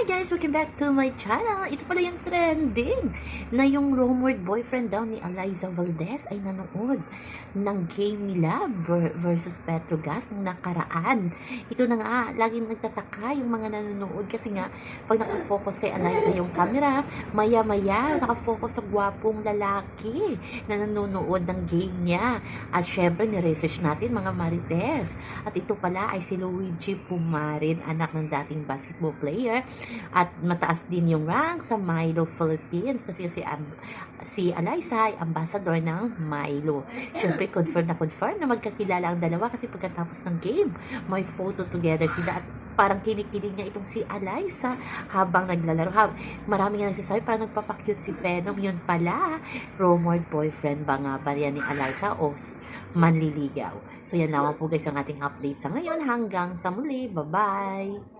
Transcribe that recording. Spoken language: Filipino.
Hi guys! Welcome back to my channel. Ito pala yung trending na yung rumored boyfriend daw ni Eliza Valdez ay nanood ng game nila ver- versus Petrogas nung nakaraan. Ito na nga, laging nagtataka yung mga nanonood kasi nga pag nakafocus kay Eliza yung camera, maya-maya nakafocus sa gwapong lalaki na nanonood ng game niya. At syempre, niresearch natin mga marites. At ito pala ay si Luigi Pumarin, anak ng dating basketball player at mataas din yung rank sa Milo Philippines kasi si, Am- si Eliza ay ambassador ng Milo. Siyempre, confirm na confirm na magkakilala ang dalawa kasi pagkatapos ng game, may photo together sila at parang kinikilig niya itong si Eliza habang naglalaro. Ha, marami nga nagsasabi parang nagpapakyut si Venom. Yun pala, rumored boyfriend ba nga ba yan ni Eliza o manliligaw? So yan naman po guys ang ating update sa ngayon. Hanggang sa muli. Bye-bye!